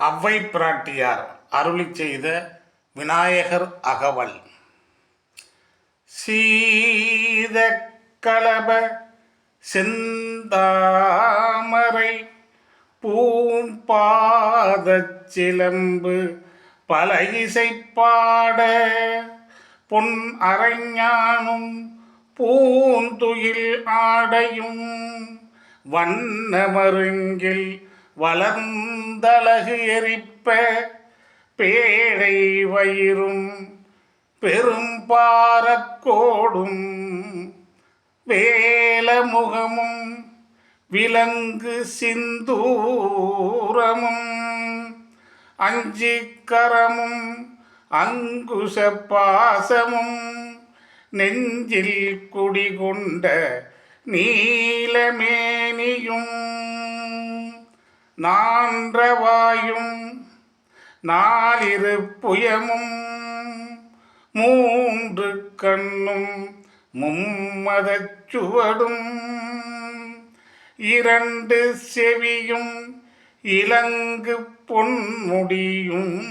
அவ்வை பிராட்டியார் அருளி செய்த விநாயகர் அகவல். சீத கலப செந்தாமரை பூம்பாதச் சிலம்பு பல இசைப்பாட பொன் அரைஞானும் பூந்துயில் ஆடையும் வண்ணமருங்கில் வளர்ந்தழகு எரிப்ப பேழை வயிறும் பெரும்பாரக்கோடும் வேலமுகமும் விலங்கு சிந்தூரமும் அஞ்சிக்கரமும் அங்குச பாசமும் நெஞ்சில் குடிகொண்ட நீலமேனியும். நான்றவாயும் நாலிரு புயமும் மூன்று கண்ணும் மும்மதச் சுவடும். இரண்டு செவியும் இலங்கு பொன்முடியும்.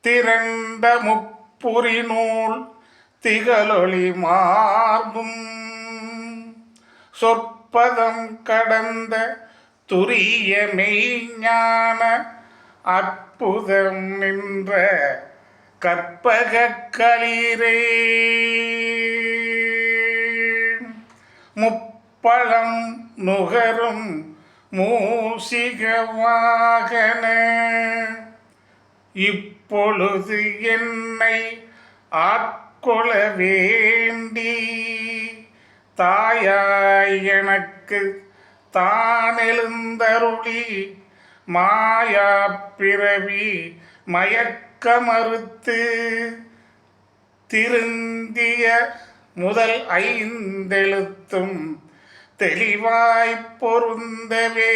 திரண்ட முப்புரி நூல் திகழொளி மார்பும். சொற்பதம் கடந்த துரிய மெய்ஞான அற்புதம் நின்ற கற்பக களிரே. முப்பழம் நுகரும் மூசிக வாகன. இப்பொழுது என்னை கொள வேண்டி தாயாய் எனக்கு தானெழுந்தருளி மாயா பிறவி மயக்க மறுத்து திருந்திய முதல் ஐந்தெழுத்தும் தெளிவாய்ப் பொருந்தவே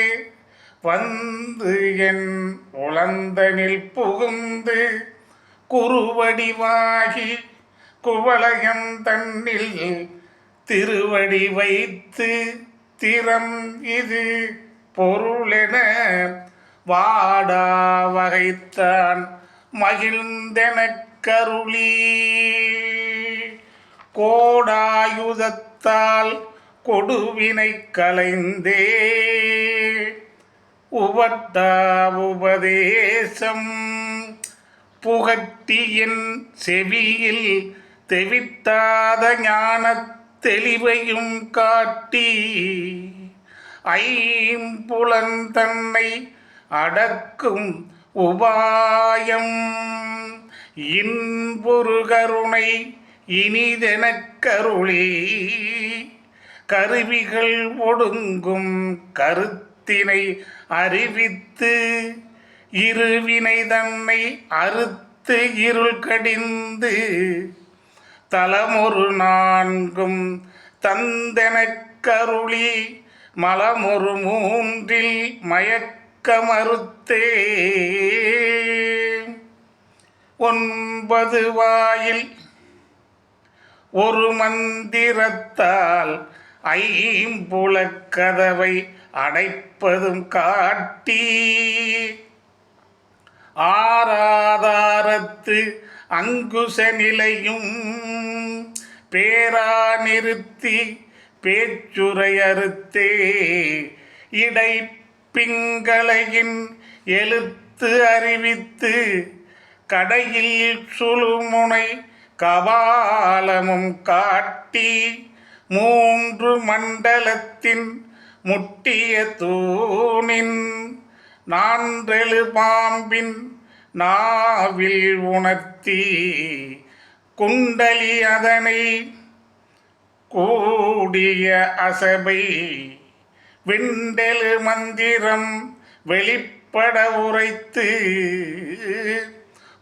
வந்து என் உழந்தனில் புகுந்து குருவடிவாகி குவளையம் தன்னில் திருவடி வைத்து திறம் இது பொருளென வாடா வகைத்தான் மகிழ்ந்தெனக் கருளி. கோடாயுதத்தால் கொடுவினை கலைந்தே. உபட்டா உபதேசம் புகட்டியின் செவியில் தெவித்தாத ஞான தெளிவையும் காட்டி ஐம்புலன் தன்னை அடக்கும் உபாயம். இன்புரு கருணை இனிதெனக் கருளி. கருவிகள் ஒடுங்கும் கருத்தினை அறிவித்து இருவினை தன்னை அறுத்து இருள் கடிந்து தலமொரு நான்கும் தந்தென கருளி மலமொரு மூன்றில் மயக்க மறுத்தே ஒன்பது வாயில் ஒரு மந்திரத்தால் ஐம்புலக் கதவை அடைப்பதும் காட்டி. ஆராதாரத்து அங்குச நிலையும் பேரா நிறுத்தி பேச்சுரையறுத்தே இடை பிங்களையின் எழுத்து அறிவித்து கடையில் சுழுமுனை கபாலமும் காட்டி மூன்று மண்டலத்தின் முட்டிய தூணின் நான்றெழு பாம்பின் நாவில் உணர்த்தி குண்டலி அதனை கூடிய அசபை விண்டெழு மந்திரம் வெளிப்பட உரைத்து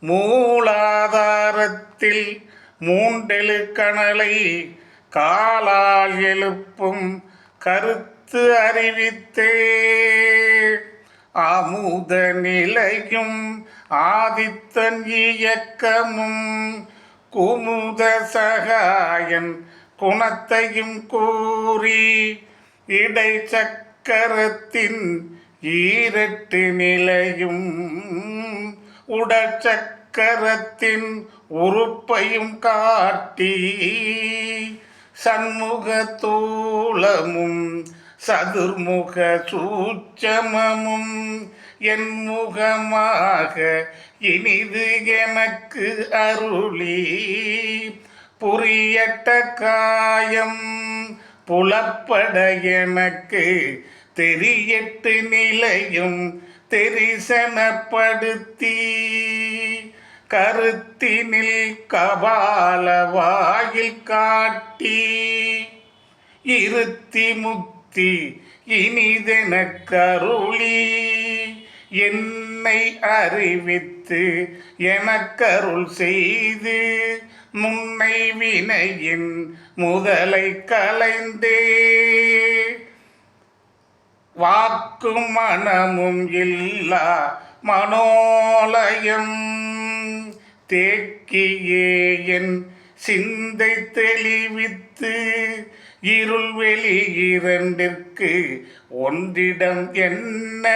மூலாதாரத்தில் மூண்டெழு கணலை காலால் எழுப்பும் கருத்து அறிவித்தே. அமுத நிலையும் ஆதித்தன் இயக்கமும் குமுத சகாயன் குணத்தையும் கூறி இடை சக்கரத்தின் ஈரட்டு நிலையும் உடற்சக்கரத்தின் உறுப்பையும் காட்டி சண்முக தூளமும் சதுர்முக சூச்சமமும் என் முகமாக இனிது எனக்கு அருளி. புரியட்ட காயம் புலப்பட எனக்கு தெரியட்டு நிலையும் தெரிசனப்படுத்தி. கருத்தினில் கபால வாயில் காட்டி. இருத்தி முத்தி இனிதென கருளி என்னை அறிவித்து எனக்கருள் செய்து முன்னை வினையின் முதலை கலைந்தே. வாக்கும் மனமும் இல்லா மனோலயம் தேக்கியே என் சிந்தை தெளிவித்து இருள் வெளி இரண்டிற்கு ஒன்றிடம் என்ன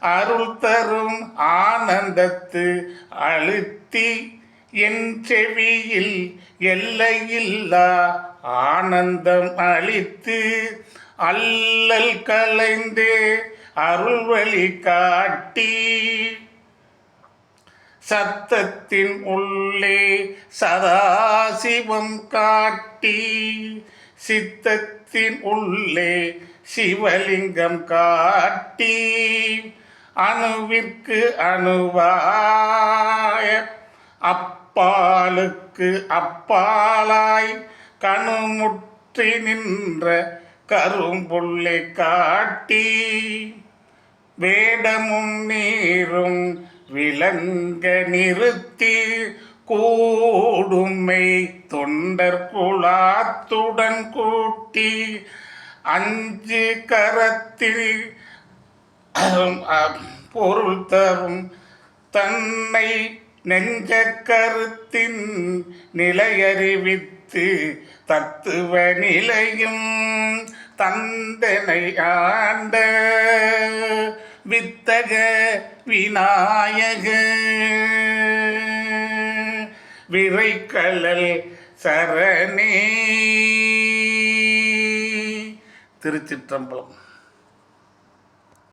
அருள் தரும் ஆனந்தத்து அழுத்தி என் செவியில் எல்லையில்லா ஆனந்தம் அளித்து அல்லல் கலைந்து அருள்வழி காட்டி. சத்தத்தின் உள்ளே சதாசிவம் காட்டி. சித்தத்தின் உள்ளே சிவலிங்கம் காட்டி. அணுவிற்கு அணுவாய. அப்பாலுக்கு அப்பாலாய் கணுமுற்றி நின்ற கரும்புள்ளை காட்டி. வேடமும் நீரும் விளங்க நிறுத்தி கூடுமை தொண்டர் குழாத்துடன் கூட்டி. அஞ்சு கரத்தில் பொருள் தரும் தன்னை நெஞ்ச கருத்தின் நிலையறிவித்து தத்துவ நிலையும் தந்தனை ஆண்ட வித்தக விநாயக. விரைக்கலல் சரணே. திருச்சிற்றம்பலம்.